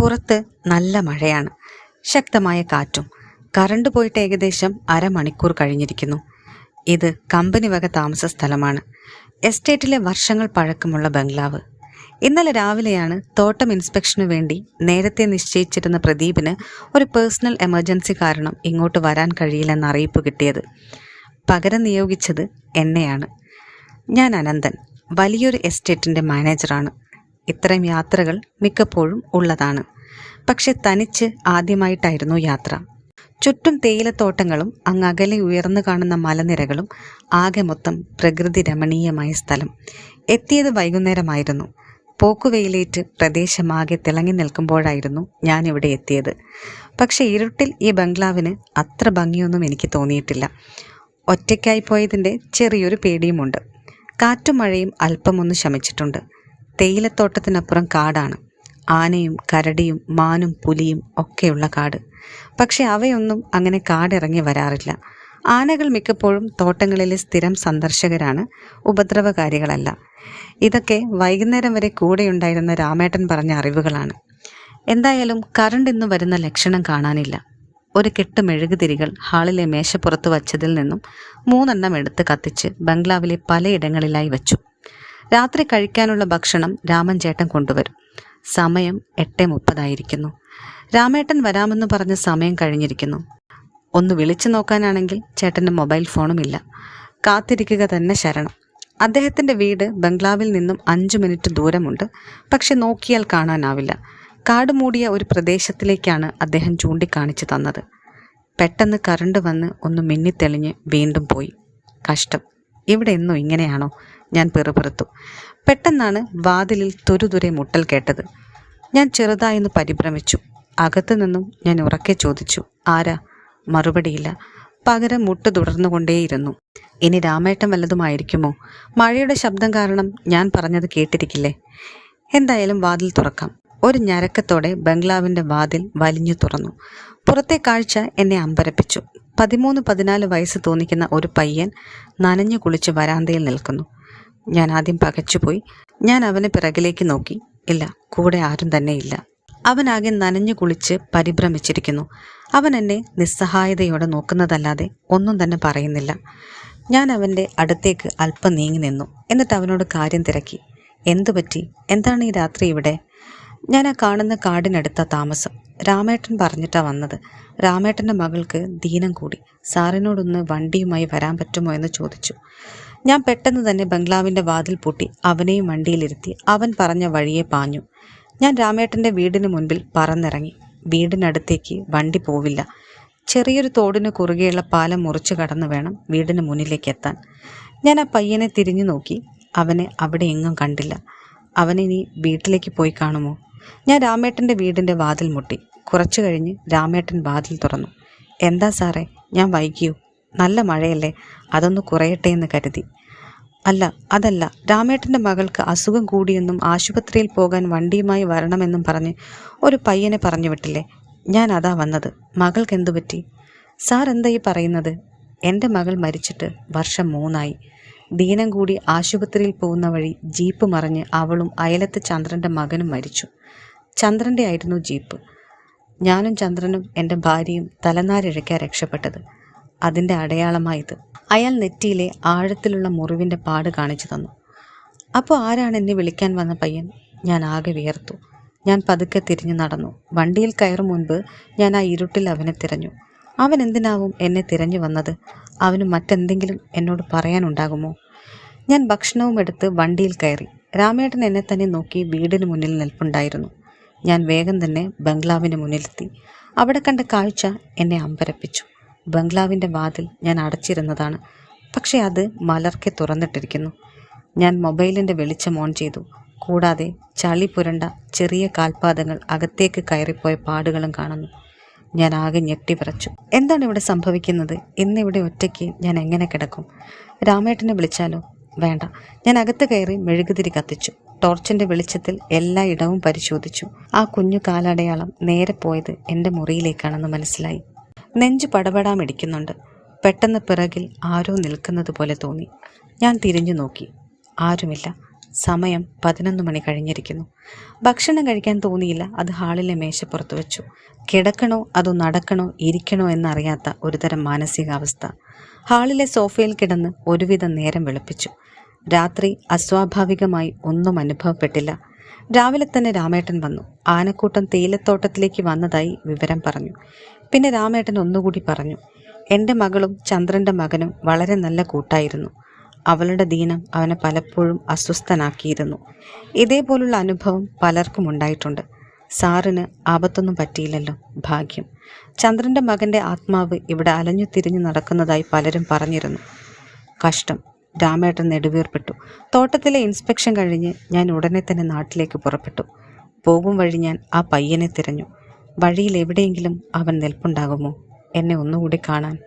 പുറത്ത് നല്ല മഴയാണ്. ശക്തമായ കാറ്റും കറണ്ട് പോയിട്ട് ഏകദേശം അരമണിക്കൂർ കഴിഞ്ഞിരിക്കുന്നു. ഇത് കമ്പനി വക താമസ സ്ഥലമാണ്. എസ്റ്റേറ്റിലെ വർഷങ്ങൾ പഴക്കമുള്ള ബംഗ്ലാവ്. ഇന്നലെ രാവിലെയാണ് തോട്ടം ഇൻസ്പെക്ഷനു വേണ്ടി നേരത്തെ നിശ്ചയിച്ചിരുന്ന പ്രദീപിന് ഒരു പേഴ്സണൽ എമർജൻസി കാരണം ഇങ്ങോട്ട് വരാൻ കഴിയില്ലെന്ന അറിയിപ്പ് കിട്ടിയത്. പകരം നിയോഗിച്ചത് എന്നെയാണ്. ഞാൻ അനന്തൻ വലിയൊരു എസ്റ്റേറ്റിന്റെ മാനേജറാണ്. ഇത്തരം യാത്രകൾ മിക്കപ്പോഴും ഉള്ളതാണ്. പക്ഷെ തനിച്ച് ആദ്യമായിട്ടായിരുന്നു യാത്ര. ചുറ്റും തേയിലത്തോട്ടങ്ങളും അങ്ങകലെ ഉയർന്നു കാണുന്ന മലനിരകളും ആകെ മൊത്തം പ്രകൃതി രമണീയമായ സ്ഥലം. എത്തിയത് വൈകുന്നേരമായിരുന്നു. പോക്കുവെയിലേറ്റ് പ്രദേശമാകെ തിളങ്ങി നിൽക്കുമ്പോഴായിരുന്നു ഞാൻ ഇവിടെ എത്തിയത്. പക്ഷെ ഇരുട്ടിൽ ഈ ബംഗ്ലാവിന് അത്ര ഭംഗിയൊന്നും എനിക്ക് തോന്നിയിട്ടില്ല. ഒറ്റയ്ക്കായി പോയതിന്റെ ചെറിയൊരു പേടിയുമുണ്ട്. കാറ്റും മഴയും അല്പമൊന്ന് ശമിച്ചിട്ടുണ്ട്. തേയിലത്തോട്ടത്തിനപ്പുറം കാടാണ്. ആനയും കരടിയും മാനും പുലിയും ഒക്കെയുള്ള കാട്. പക്ഷെ അവയൊന്നും അങ്ങനെ കാടിറങ്ങി വരാറില്ല. ആനകൾ മിക്കപ്പോഴും തോട്ടങ്ങളിലെ സ്ഥിരം സന്ദർശകരാണ് ഉപദ്രവകാരികളല്ല. ഇതൊക്കെ വൈകുന്നേരം വരെ കൂടെയുണ്ടായിരുന്ന രാമേട്ടൻ പറഞ്ഞ അറിവുകളാണ്. എന്തായാലും കറണ്ട് ഇന്ന് വരുന്ന ലക്ഷണം കാണാനില്ല. ഒരു കെട്ട് മെഴുകുതിരികൾ ഹാളിലെ മേശപ്പുറത്ത് വച്ചതിൽ നിന്നും മൂന്നെണ്ണം എടുത്ത് കത്തിച്ച് ബംഗ്ലാവിലെ പലയിടങ്ങളിലായി വച്ചു. രാത്രി കഴിക്കാനുള്ള ഭക്ഷണം രാമൻ ചേട്ടൻ കൊണ്ടുവരും. സമയം എട്ട് മുപ്പതായിരിക്കുന്നു. രാമേട്ടൻ വരാമെന്ന് പറഞ്ഞ സമയം കഴിഞ്ഞിരിക്കുന്നു. ഒന്ന് വിളിച്ചു നോക്കാനാണെങ്കിൽ ചേട്ടന്റെ മൊബൈൽ ഫോണും ഇല്ല കാത്തിരിക്കുക തന്നെ ശരണം. അദ്ദേഹത്തിന്റെ വീട് ബംഗ്ലാവിൽ നിന്നും അഞ്ച് മിനിറ്റ് ദൂരമുണ്ട്. പക്ഷെ നോക്കിയാൽ കാണാനാവില്ല. കാട് മൂടിയ ഒരു പ്രദേശത്തിലേക്കാണ് അദ്ദേഹം ചൂണ്ടിക്കാണിച്ചു തന്നത്. പെട്ടെന്ന് കറണ്ട് വന്ന് ഒന്ന് മിന്നിത്തെളിഞ്ഞ് വീണ്ടും പോയി. കഷ്ടം. ഇവിടെ എന്നും ഇങ്ങനെയാണോ? ഞാൻ പിറുപിറുത്തു. പെട്ടെന്നാണ് വാതിലിൽ തുരുതുരെ മുട്ടൽ കേട്ടത്. ഞാൻ ചെറുതായൊന്ന് പരിഭ്രമിച്ചു. അകത്തു നിന്നും ഞാൻ ഉറക്കെ ചോദിച്ചു ആരാ? മറുപടിയില്ല. പകരം മുട്ട് തുടർന്നുകൊണ്ടേയിരുന്നു. ഇനി രാമേട്ടൻ വല്ലതുമായിരിക്കുമോ? മഴയുടെ ശബ്ദം കാരണം ഞാൻ പറഞ്ഞത് കേട്ടിരിക്കില്ലേ? എന്തായാലും വാതിൽ തുറക്കാം. ഒരു ഞരക്കത്തോടെ ബംഗ്ലാവിന്റെ വാതിൽ വലിഞ്ഞു തുറന്നു. പുറത്തെ കാഴ്ച എന്നെ അമ്പരപ്പിച്ചു. പതിമൂന്ന് പതിനാല് വയസ്സ് തോന്നിക്കുന്ന ഒരു പയ്യൻ നനഞ്ഞു കുളിച്ച് വരാന്തയിൽ നിൽക്കുന്നു. ഞാൻ ആദ്യം പകച്ചുപോയി. ഞാൻ അവന് പിറകിലേക്ക് നോക്കി. ഇല്ല കൂടെ ആരും തന്നെ ഇല്ല അവനാകെ നനഞ്ഞു കുളിച്ച് പരിഭ്രമിച്ചിരിക്കുന്നു. അവൻ എന്നെ നിസ്സഹായതയോടെ നോക്കുന്നതല്ലാതെ ഒന്നും തന്നെ പറയുന്നില്ല. ഞാൻ അവന്റെ അടുത്തേക്ക് അല്പം നീങ്ങി നിന്നു. എന്നിട്ട് അവനോട് കാര്യം തിരക്കി. എന്തു പറ്റി? എന്താണ് ഈ രാത്രി ഇവിടെ? ഞാൻ ആ കാണുന്ന കാടിനടുത്ത താമസം. രാമേട്ടൻ പറഞ്ഞിട്ടാ വന്നത്. രാമേട്ടന്റെ മകൾക്ക് ദീനം കൂടി. സാറിനോടൊന്ന് വണ്ടിയുമായി വരാൻ പറ്റുമോ എന്ന് ചോദിച്ചു. ഞാൻ പെട്ടെന്ന് തന്നെ ബംഗ്ലാവിന്റെ വാതിൽ പൂട്ടി അവനെയും വണ്ടിയിലിരുത്തി. അവൻ പറഞ്ഞ വഴിയെ പാഞ്ഞു. ഞാൻ രാമേട്ടന്റെ വീടിന് മുൻപിൽ പറന്നിറങ്ങി. വീടിനടുത്തേക്ക് വണ്ടി പോവില്ല. ചെറിയൊരു തോടിന് കുറുകെയുള്ള പാലം മുറിച്ചു കടന്നു വേണം വീടിന് മുന്നിലേക്ക് എത്താൻ. ഞാൻ ആ പയ്യനെ തിരിഞ്ഞു നോക്കി. അവനെ അവിടെ എങ്ങും കണ്ടില്ല. അവനിനി വീട്ടിലേക്ക് പോയി കാണുമോ? ഞാൻ രാമേട്ടന്റെ വീടിന്റെ വാതിൽ മുട്ടി. കുറച്ചു കഴിഞ്ഞ് രാമേട്ടൻ വാതിൽ തുറന്നു. എന്താ സാറേ? ഞാൻ വൈകിയോ? നല്ല മഴയല്ലേ? അതൊന്ന് കുറയട്ടെ എന്ന് കരുതി. അല്ല അതല്ല. രാമേട്ടന്റെ മകൾക്ക് അസുഖം കൂടിയെന്നും ആശുപത്രിയിൽ പോകാൻ വണ്ടിയുമായി വരണമെന്നും പറഞ്ഞ് ഒരു പയ്യനെ പറഞ്ഞു വിട്ടില്ലേ? ഞാൻ അതാ വന്നത്. മകൾക്ക് എന്തു പറ്റി? സാർ എന്താ ഈ പറയുന്നത്? എന്റെ മകൾ മരിച്ചിട്ട് വർഷം മൂന്നായി. ദീനം കൂടി ആശുപത്രിയിൽ പോകുന്ന വഴി ജീപ്പ് മറിഞ്ഞ് അവളും അയലത്തെ ചന്ദ്രന്റെ മകനും മരിച്ചു. ചന്ദ്രന്റെ ആയിരുന്നു ജീപ്പ്. ഞാനും ചന്ദ്രനും എന്റെ ഭാര്യയും തലനാരിഴയ്ക്കാ രക്ഷപ്പെട്ടത്. അതിന്റെ അടയാളമായത്. അയാൾ നെറ്റിയിലെ ആഴത്തിലുള്ള മുറിവിന്റെ പാട് കാണിച്ചു തന്നു. അപ്പോൾ ആരാണ് എന്നെ വിളിക്കാൻ വന്ന പയ്യൻ? ഞാൻ ആകെ വിയർത്തു. ഞാൻ പതുക്കെ തിരിഞ്ഞു നടന്നു. വണ്ടിയിൽ കയറും മുൻപ് ഞാൻ ആ ഇരുട്ടിൽ അവനെ തിരഞ്ഞു. അവൻ എന്തിനാവും എന്നെ തിരഞ്ഞു വന്നത്? അവന് മറ്റെന്തെങ്കിലും എന്നോട് പറയാനുണ്ടാകുമോ? ഞാൻ ഭക്ഷണവും എടുത്ത് വണ്ടിയിൽ കയറി. രാമേട്ടൻ എന്നെ തന്നെ നോക്കി വീടിന് മുന്നിൽ നിൽപ്പുണ്ടായിരുന്നു. ഞാൻ വേഗം തന്നെ ബംഗ്ലാവിന് മുന്നിലെത്തി. അവിടെ കണ്ട കാഴ്ച എന്നെ അമ്പരപ്പിച്ചു. ബംഗ്ലാവിന്റെ വാതിൽ ഞാൻ അടച്ചിരുന്നതാണ്. പക്ഷേ അത് മലർക്കെ തുറന്നിട്ടിരിക്കുന്നു. ഞാൻ മൊബൈലിന്റെ വെളിച്ചം ഓൺ ചെയ്തു. കൂടാതെ ചളി പുരണ്ട ചെറിയ കാൽപാദങ്ങൾ അകത്തേക്ക് കയറിപ്പോയ പാടുകളും കാണുന്നു. ഞാൻ ആകെ ഞെട്ടിവിറച്ചു എന്താണ് ഇവിടെ സംഭവിക്കുന്നത്? ഇന്നിവിടെ ഒറ്റയ്ക്ക് ഞാൻ എങ്ങനെ കിടക്കും? രാമേട്ടനെ വിളിച്ചാലോ? വേണ്ട. ഞാൻ അകത്ത് കയറി മെഴുകുതിരി കത്തിച്ചു. ടോർച്ചിന്റെ വെളിച്ചത്തിൽ എല്ലാ ഇടവും പരിശോധിച്ചു. ആ കുഞ്ഞു കാലടയാളം നേരെ പോയത് എന്റെ മുറിയിലേക്കാണെന്ന് മനസ്സിലായി. നെഞ്ചു പടപടാമിടിക്കുന്നുണ്ട്. പെട്ടെന്ന് പിറകിൽ ആരോ നിൽക്കുന്നത് പോലെ തോന്നി. ഞാൻ തിരിഞ്ഞു നോക്കി. ആരുമില്ല. സമയം പതിനൊന്ന് മണി കഴിഞ്ഞിരിക്കുന്നു. ഭക്ഷണം കഴിക്കാൻ തോന്നിയില്ല. അത് ഹാളിലെ മേശപ്പുറത്ത് വെച്ചു. കിടക്കണോ? അതോ നടക്കണോ? ഇരിക്കണോ എന്നറിയാത്ത ഒരുതരം മാനസികാവസ്ഥ. ഹാളിലെ സോഫയിൽ കിടന്ന് ഒരുവിധം നേരം വെളുപ്പിച്ചു. രാത്രി അസ്വാഭാവികമായി ഒന്നും അനുഭവപ്പെട്ടില്ല. രാവിലെ തന്നെ രാമേട്ടൻ വന്നു. ആനക്കൂട്ടം തേയിലത്തോട്ടത്തിലേക്ക് വന്നതായി വിവരം പറഞ്ഞു. പിന്നെ രാമേട്ടൻ ഒന്നുകൂടി പറഞ്ഞു എന്റെ മകളും ചന്ദ്രന്റെ മകനും വളരെ നല്ല കൂട്ടായിരുന്നു. അവളുടെ ദീനം അവനെ പലപ്പോഴും അസ്വസ്ഥനാക്കിയിരുന്നു. ഇതേപോലുള്ള അനുഭവം പലർക്കും ഉണ്ടായിട്ടുണ്ട്. സാറിന് ആപത്തൊന്നും പറ്റിയില്ലല്ലോ ഭാഗ്യം. ചന്ദ്രന്റെ മകന്റെ ആത്മാവ് ഇവിടെ അലഞ്ഞു തിരിഞ്ഞു നടക്കുന്നതായി പലരും പറഞ്ഞിരുന്നു. കഷ്ടം. രാമേട്ടൻ നെടുവീർപ്പെട്ടു. തോട്ടത്തിലെ ഇൻസ്പെക്ഷൻ കഴിഞ്ഞ് ഞാൻ ഉടനെ തന്നെ നാട്ടിലേക്ക് പുറപ്പെട്ടു. പോകും വഴി ഞാൻ ആ പയ്യനെ തിരഞ്ഞു. വഴിയിൽ എവിടെയെങ്കിലും അവൻ നിൽപ്പുണ്ടാകുമോ? എന്നെ ഒന്നുകൂടി കാണാൻ.